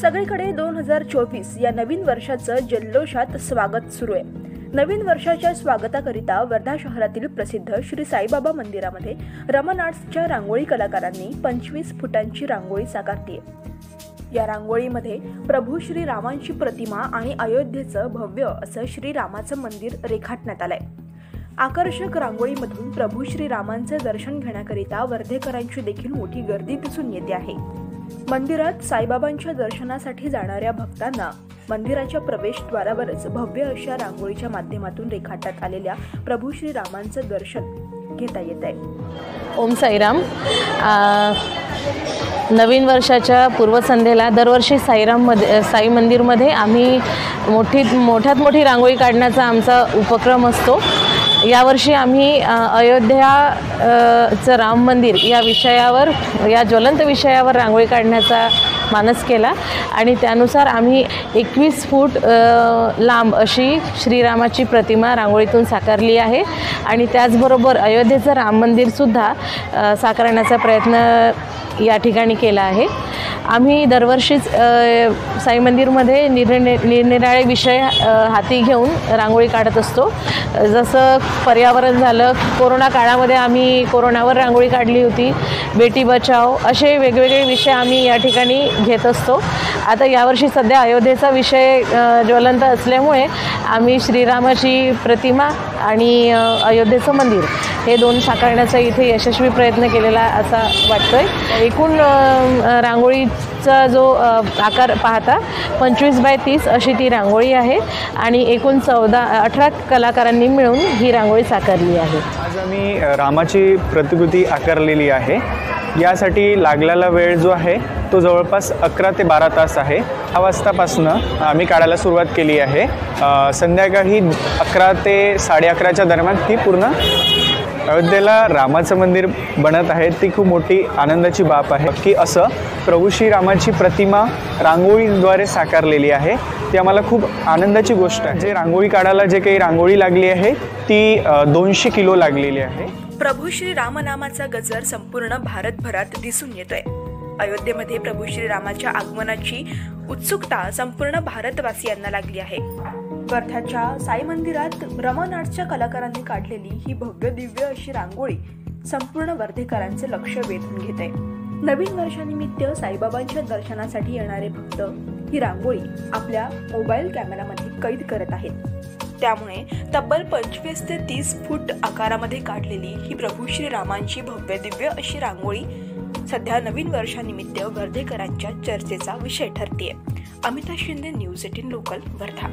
सगळीकडे दोन हजार चोवीस या नवीन वर्षाचं जल्लोषात स्वागत सुरू आहे. नवीन वर्षाच्या स्वागताकरिता वर्धा शहरातील प्रसिद्ध श्री साईबाबा मंदिरामध्ये रमन आर्ट्सच्या रांगोळी कलाकारांनी पंचवीस फुटांची रांगोळी साकारली या रांगोळीमध्ये प्रभू श्री रामांची प्रतिमा आणि अयोध्येचं भव्य असं श्रीरामाचं मंदिर रेखाटण्यात आलंय. आकर्षक रांगोळीमधून प्रभू श्रीरामांचं दर्शन घेण्याकरिता वर्धेकरांची देखील मोठी गर्दी दिसून येते आहे. मंदिरात साईबाबांच्या दर्शनासाठी जाणाऱ्या भक्तांना मंदिराच्या प्रवेशद्वारावरच भव्य अशा रांगोळीच्या माध्यमातून रेखाटण्यात आलेल्या प्रभू श्री रामांचं दर्शन घेता येत आहे. ओम साईराम. नवीन वर्षाच्या पूर्वसंध्येला दरवर्षी साईराममध्ये साई मंदिरमध्ये आम्ही मोठी मोठ्यात मोठी रांगोळी काढण्याचा आमचा उपक्रम असतो. यावर्षी आम्ही अयोध्याचं राम मंदिर या विषयावर या ज्वलंत विषयावर रांगोळी काढण्याचा मानस केला. आणि त्यानुसार आम्ही एकवीस फूट लांब अशी श्रीरामाची प्रतिमा रांगोळीतून साकारली आहे. आणि त्याचबरोबर अयोध्येचं राम मंदिरसुद्धा साकारण्याचा प्रयत्न या ठिकाणी केला आहे. आम्ही दरवर्षीच साई मंदिरमध्ये निरनि निरनिराळे विषय हाती घेऊन रांगोळी काढत असतो. जसं पर्यावरण झालं कोरोना काळामध्ये आम्ही कोरोनावर रांगोळी काढली होती. बेटी बचाव असे वेगवेगळे विषय आम्ही या ठिकाणी घेत असतो. आता यावर्षी सध्या अयोध्येचा विषय ज्वलंत असल्यामुळे आम्ही श्रीरामाची प्रतिमा आणि अयोध्येचं मंदिर. हे दोन साकारण्याचा इथे यशस्वी प्रयत्न केलेला असा वाटतो आहे एकूण रांगोळीचा जो आकार पाहता पंचवीस बाय तीस अशी ती रांगोळी आहे आणि एकूण चौदा अठरा कलाकारांनी मिळून ही रांगोळी साकारली आहे. आज आम्ही रामाची प्रतिकृती आकारलेली आहे. यासाठी लागलेला वेळ जो आहे तो जवळपास अकरा ते बारा तास आहे. दहा वाजतापासनं आम्ही काढायला सुरुवात केली आहे. संध्याकाळी अकरा ते साडे अकराच्या दरम्यान ती पूर्ण अयोध्येला रामाचं मंदिर बनत आहे. ती खूप मोठी आनंदाची बाब आहे. की असं प्रभू श्रीरामाची प्रतिमा रांगोळीद्वारे साकारलेली आहे. ती आम्हाला खूप आनंदाची गोष्ट आहे. जे रांगोळी काढायला जे काही रांगोळी लागली आहे ती दोनशे किलो लागलेली आहे. प्रभू श्री रामनामाचा गजर संपूर्ण भारतभरात दिसून येतोय. अयोध्येमध्ये प्रभू श्रीरामाच्या आगमनाची उत्सुकता संपूर्ण भारतवासियांना लागली आहे. वर्ध्याच्या साई मंदिरात रमन आर्ट्सच्या कलाकारांनी काढलेली ही भव्य दिव्य अशी रांगोळी संपूर्ण वर्धेकरांचे लक्ष वेधून घेत. आहे नवीन वर्षानिमित्त साईबाबांच्या दर्शनासाठी येणारे भक्त ही रांगोळी आपल्या मोबाईल कॅमेरामध्ये कैद करत आहेत. त्यामुळे तब्बल पंचवीस ते तीस फूट आकारामध्ये काढलेली ही प्रभू श्री रामांची भव्य दिव्य अशी रांगोळी सध्या नवीन वर्षानिमित्त वर्धेकरांच्या चर्चेचा विषय ठरते Amita Shinde news eighteen local Wardha.